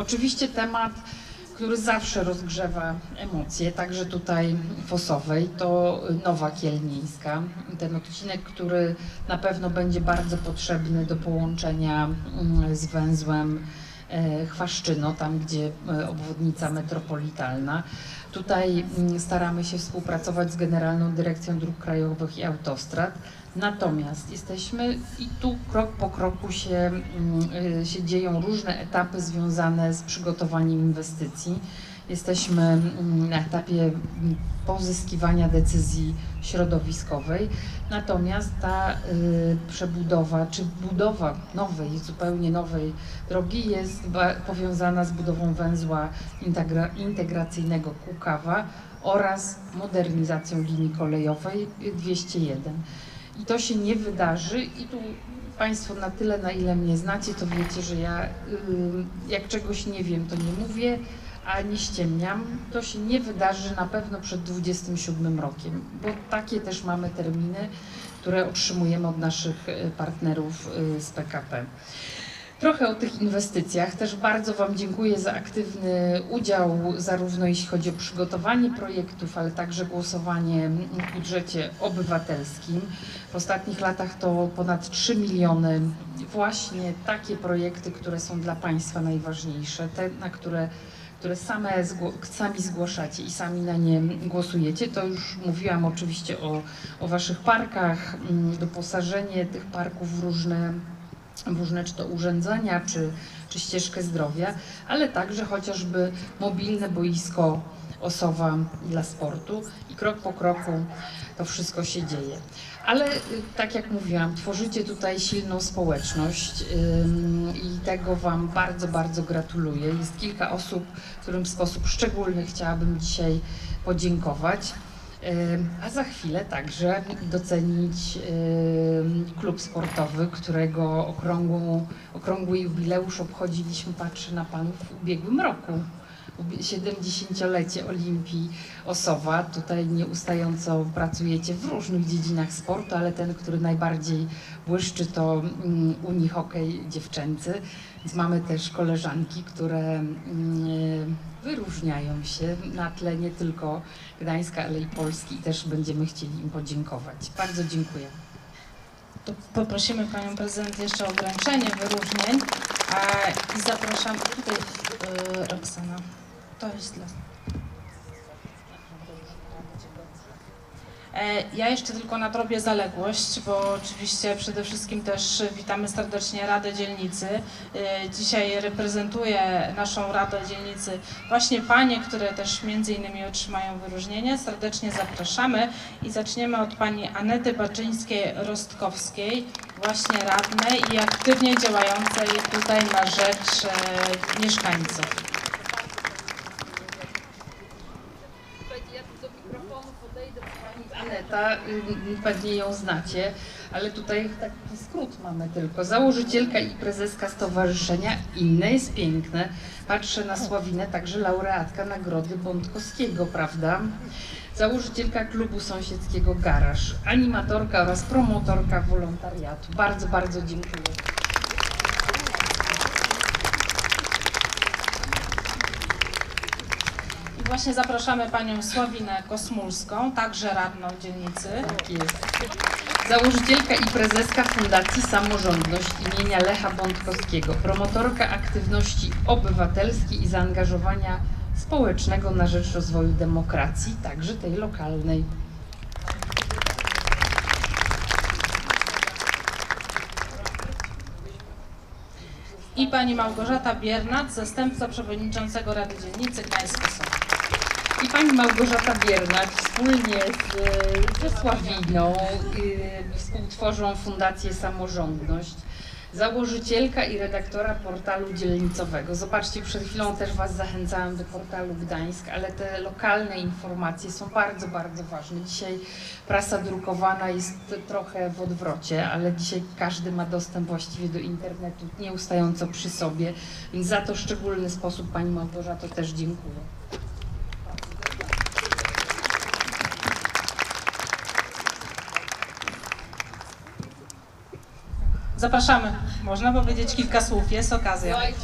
Oczywiście temat, który zawsze rozgrzewa emocje, także tutaj w Osowej, to Nowa Kielnieńska. Ten odcinek, który na pewno będzie bardzo potrzebny do połączenia mm, z węzłem e, Chwaszczyno, tam gdzie e, obwodnica metropolitalna. Tutaj mm, staramy się współpracować z Generalną Dyrekcją Dróg Krajowych i Autostrad. Natomiast jesteśmy i tu krok po kroku się, mm, y, się dzieją różne etapy związane z przygotowaniem inwestycji. Jesteśmy mm, na etapie mm, pozyskiwania decyzji środowiskowej, natomiast ta y, przebudowa czy budowa nowej, zupełnie nowej drogi jest powiązana z budową węzła integra- integracyjnego Kukawa oraz modernizacją linii kolejowej y, 201. I to się nie wydarzy. I tu Państwo na tyle, na ile mnie znacie, to wiecie, że ja jak czegoś nie wiem, to nie mówię, a nie ściemniam. To się nie wydarzy na pewno przed 27 rokiem, bo takie też mamy terminy, które otrzymujemy od naszych y, partnerów y, z PKP. Trochę o tych inwestycjach. Też bardzo Wam dziękuję za aktywny udział, zarówno jeśli chodzi o przygotowanie projektów, ale także głosowanie w budżecie obywatelskim. W ostatnich latach to ponad 3 miliony. Właśnie takie projekty, które są dla Państwa najważniejsze, te, na które które same zgło- sami zgłaszacie i sami na nie głosujecie. To już mówiłam oczywiście o, o Waszych parkach, mm, doposażenie tych parków w różne w różne czy to urządzenia, czy, czy ścieżkę zdrowia, ale także chociażby mobilne boisko Osowa dla sportu i krok po kroku to wszystko się dzieje. Ale y, tak jak mówiłam, tworzycie tutaj silną społeczność i tego Wam bardzo, bardzo gratuluję. Jest kilka osób, którym w sposób szczególny chciałabym dzisiaj podziękować. A za chwilę także docenić klub sportowy, którego okrągłą, okrągły jubileusz obchodziliśmy, patrzę na panów, w ubiegłym roku. Ubie- 70-lecie Olimpii Osowa. Tutaj nieustająco pracujecie w różnych dziedzinach sportu, ale ten, który najbardziej błyszczy, to mm, Unii Hokej Dziewczęcy. Więc mamy też koleżanki, które mm, wyróżniają się na tle nie tylko Gdańska, ale i Polski i też będziemy chcieli im podziękować. Bardzo dziękuję. To poprosimy Panią Prezydent jeszcze o wręczenie wyróżnień i zapraszam tutaj Roxana. To jest dla... E, Ja jeszcze tylko nadrobię zaległość, bo oczywiście przede wszystkim też witamy serdecznie Radę Dzielnicy. E, Dzisiaj reprezentuję naszą Radę Dzielnicy właśnie panie, które też między innymi otrzymają wyróżnienie. Serdecznie zapraszamy i zaczniemy od pani Anety Baczyńskiej-Rostkowskiej, właśnie radnej i aktywnie działającej tutaj na rzecz e, mieszkańców. Ja tu do mikrofonu podejdę, pani Aneta, y, pewnie ją znacie, ale tutaj taki skrót mamy tylko. Założycielka i prezeska stowarzyszenia Inne jest piękne. Patrzę na Sławinę, także laureatka Nagrody Bątkowskiego, prawda? Założycielka klubu sąsiedzkiego Garaż, animatorka oraz promotorka wolontariatu. Bardzo, bardzo dziękuję. I właśnie zapraszamy panią Sławinę Kosmulską, także radną dzielnicy. Tak jest. Założycielka i prezeska Fundacji Samorządność imienia Lecha Bątkowskiego, promotorka aktywności obywatelskiej i zaangażowania społecznego na rzecz rozwoju demokracji, także tej lokalnej. I pani Małgorzata Biernat, zastępca przewodniczącego Rady Dzielnicy Gdańsk-Osowa. I pani Małgorzata Biernat wspólnie z, ze Sławiną y, współtworzą Fundację Samorządność. Założycielka i redaktora portalu dzielnicowego. Zobaczcie, przed chwilą też Was zachęcałam do portalu Gdańsk, ale te lokalne informacje są bardzo, bardzo ważne. Dzisiaj prasa drukowana jest trochę w odwrocie, ale dzisiaj każdy ma dostęp właściwie do internetu nieustająco przy sobie, więc za to szczególny sposób Pani Małgorzato też dziękuję. Zapraszamy. Można powiedzieć kilka słów, jest okazja. coś powiedzieć.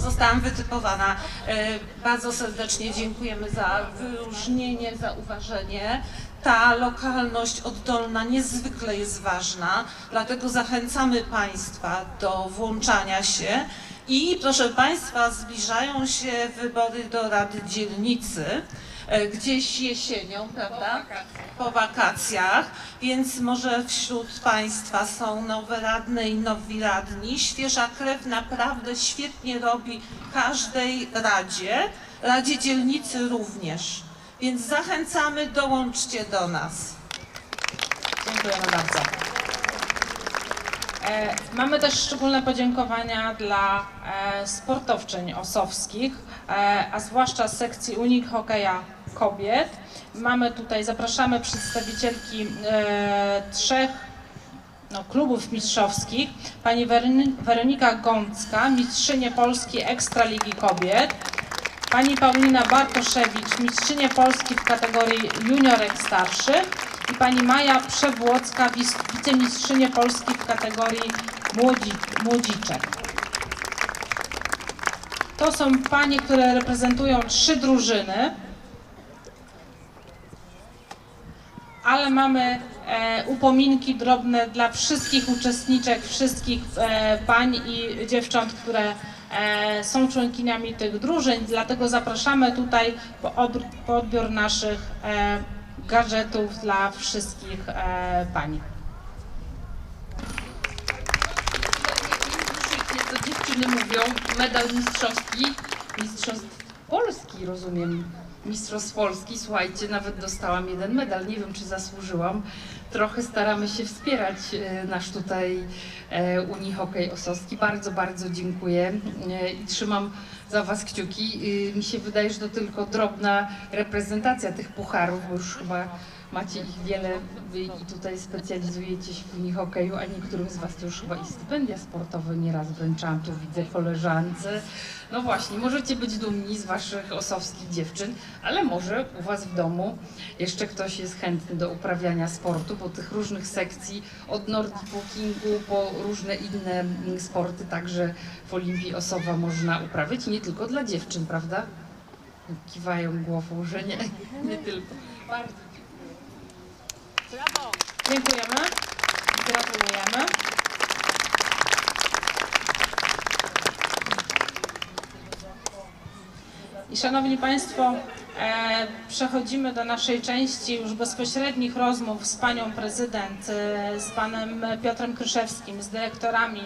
zostałam wytypowana. E, Bardzo serdecznie dziękujemy za wyróżnienie, za uważenie. Ta lokalność oddolna niezwykle jest ważna, dlatego zachęcamy Państwa do włączania się. I proszę Państwa, zbliżają się wybory do Rady Dzielnicy, gdzieś jesienią, prawda? Po wakacjach, więc może wśród Państwa są nowe radne i nowi radni. Świeża krew naprawdę świetnie robi każdej Radzie, Radzie Dzielnicy również. Więc zachęcamy, dołączcie do nas. Dziękujemy bardzo. E, mamy też szczególne podziękowania dla e, sportowczyń osowskich, e, a zwłaszcza sekcji Unik Hokeja Kobiet. Mamy tutaj, zapraszamy przedstawicielki e, trzech no, klubów mistrzowskich. Pani Weronika Gącka, mistrzynię Polski Ekstraligi Kobiet. Pani Paulina Bartoszewicz, mistrzynię Polski w kategorii juniorek starszych i pani Maja Przewłocka, wicemistrzynię Polski w kategorii młodzi, młodziczek. To są panie, które reprezentują trzy drużyny, ale mamy e, upominki drobne dla wszystkich uczestniczek, wszystkich e, pań i dziewcząt, które e, są członkiniami tych drużyn, dlatego zapraszamy tutaj po, odbiór naszych gadżetów dla wszystkich pań. Dziewczyny mówią, medal mistrzowski, mistrzostw Polski, rozumiem, mistrzostw Polski, słuchajcie, nawet dostałam jeden medal, nie wiem, czy zasłużyłam. Trochę staramy się wspierać e, nasz tutaj e, Unii Hokej Osowski. Bardzo, bardzo dziękuję e, i trzymam za Was kciuki. Y, Mi się wydaje, że to tylko drobna reprezentacja tych pucharów, bo już chyba macie ich wiele i tutaj specjalizujecie się w unihokeju, a niektórym z Was to już chyba i stypendia sportowe nieraz wręczałam, tu widzę koleżance. No właśnie, możecie być dumni z Waszych osowskich dziewczyn, ale może u Was w domu jeszcze ktoś jest chętny do uprawiania sportu, bo tych różnych sekcji od nordic walkingu po różne inne mm, sporty także w Olimpii Osowa można uprawiać nie tylko dla dziewczyn, prawda? Kiwają głową, że nie, nie tylko. Bardzo Dziękujemy. Gratulujemy. I szanowni Państwo, przechodzimy do naszej części już bezpośrednich rozmów z panią prezydent, e, z panem Piotrem Kryszewskim, z dyrektorami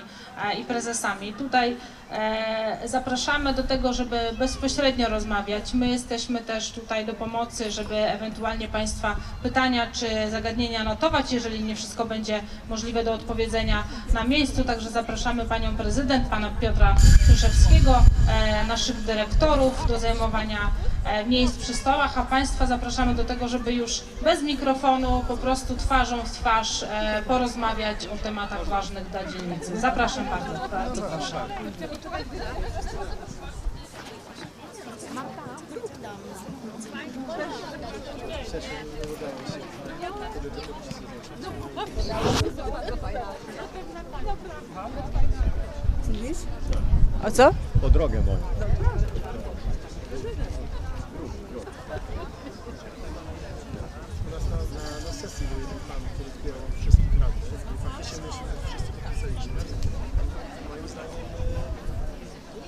e, i prezesami. Tutaj e, zapraszamy do tego, żeby bezpośrednio rozmawiać. My jesteśmy też tutaj do pomocy, żeby ewentualnie Państwa pytania czy zagadnienia notować, jeżeli nie wszystko będzie możliwe do odpowiedzenia na miejscu. Także zapraszamy Panią Prezydent, Pana Piotra Kryszewskiego, e, naszych dyrektorów do zajmowania e, miejsc przy stołach, a Państwa zapraszamy do tego, żeby już bez mikrofonu, po prostu twarzą w twarz e, porozmawiać o tematach ważnych dla dzielnicy. Zapraszam bardzo, bardzo proszę. A co? O drogę moją. U nas na, na, jeden pan, który zbierał wszystkich radnych i faktycznie wszyscy podpisaliśmy. Moim zdaniem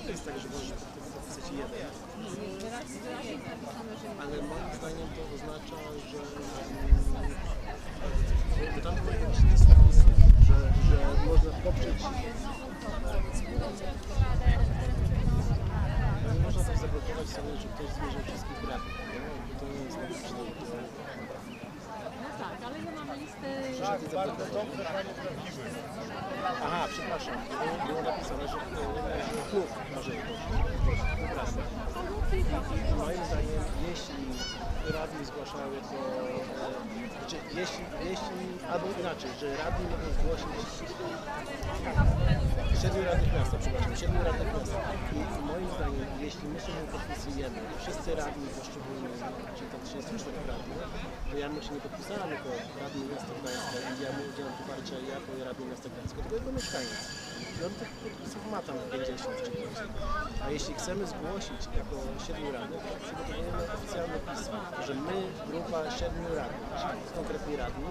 to jest tak, że możesz podpisać jeden. Ale moim zdaniem to oznacza, że że tam że, że można poprzeć można tak zablokować sobie, że ktoś wszystkich radnych, To nie jest logiczne. Tak. Aha, przepraszam. Było, napisane, że, e, klub może Przepraszam. Moim zdaniem, jeśli radni zgłaszały to, e, znaczy jeśli, jeśli, albo inaczej, że radni mogą zgłosić siedmiu radnych miasta, przepraszam, siedmiu radnych miasta. I moim zdaniem, jeśli my się podpisujemy, wszyscy radni poszczególni, czyli tam 34 radnych, to ja bym się nie podpisałem jako radny miasta Gdańska i ja mu udzielam poparcia jako radny miasta Gdańska, tylko jako mieszkaniec. I on tych podpisów ma tam 50 czy 50. A jeśli chcemy zgłosić jako siedmiu radnych, to przygotowujemy oficjalne pismo, że my, grupa siedmiu radnych, konkretni radni,